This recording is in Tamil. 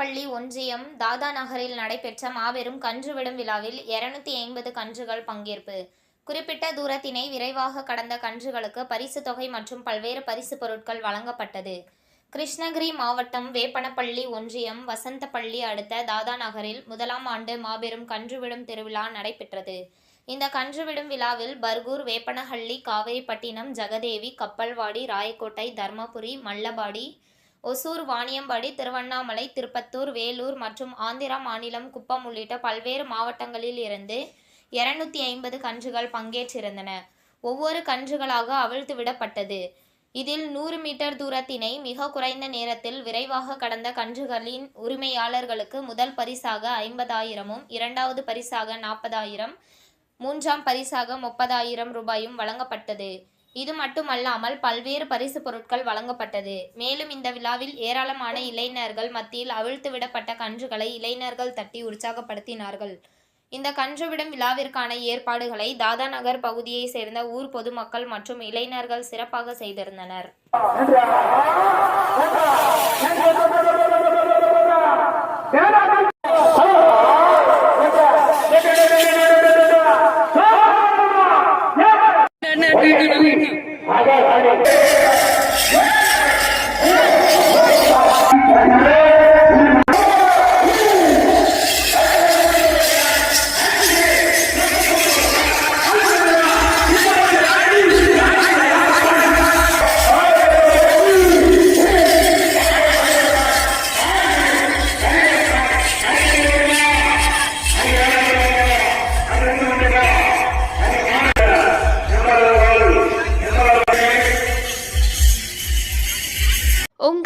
பள்ளி ஒன்றியம் தாதா நகரில் நடைபெற்ற மாபெரும் கன்று விடும் விழாவில் இருநூத்தி ஐம்பது கன்றுகள் பங்கேற்பு. குறிப்பிட்ட தூரத்தினை விரைவாக கடந்த கன்றுகளுக்கு பரிசு தொகை மற்றும் பல்வேறு பரிசு பொருட்கள் வழங்கப்பட்டது. கிருஷ்ணகிரி மாவட்டம் வேப்பனப்பள்ளி ஒன்றியம் வசந்தப்பள்ளி அடுத்த தாதா நகரில் முதலாம் ஆண்டு மாபெரும் கன்றுவிடும் திருவிழா நடைபெற்றது. இந்த கன்றுவிடும் விழாவில் பர்கூர் வேப்பனஹள்ளி காவேரிப்பட்டினம் ஜெகதேவி கப்பல்வாடி ராயக்கோட்டை தர்மபுரி மல்லபாடி ஒசூர் வாணியம்பாடி திருவண்ணாமலை திருப்பத்தூர் வேலூர் மற்றும் ஆந்திரா மாநிலம் குப்பம் உள்ளிட்ட பல்வேறு மாவட்டங்களில் இருந்து இருநூத்தி ஐம்பது கன்றுகள் பங்கேற்றிருந்தன. ஒவ்வொரு கன்றுகளாக அவிழ்த்து விடப்பட்டது. இதில் நூறு மீட்டர் தூரத்தினை மிக குறைந்த நேரத்தில் விரைவாக கடந்த கன்றுகளின் உரிமையாளர்களுக்கு முதல் பரிசாக ஐம்பதாயிரமும் இரண்டாவது பரிசாக நாற்பதாயிரம் மூன்றாம் பரிசாக முப்பதாயிரம் ரூபாயும் வழங்கப்பட்டது. இது மட்டுமல்லாமல் பல்வேறு பரிசு பொருட்கள் வழங்கப்பட்டது. மேலும் இந்த விழாவில் ஏராளமான இளைஞர்கள் மத்தியில் அவிழ்த்து விடப்பட்ட கன்றுகளை இளைஞர்கள் தட்டி உற்சாகப்படுத்தினார்கள். இந்த கன்றுவிடும் விழாவிற்கான ஏற்பாடுகளை தாதாநகர் பகுதியை சேர்ந்த ஊர் பொதுமக்கள் மற்றும் இளைஞர்கள் சிறப்பாக செய்திருந்தனர். Yeah.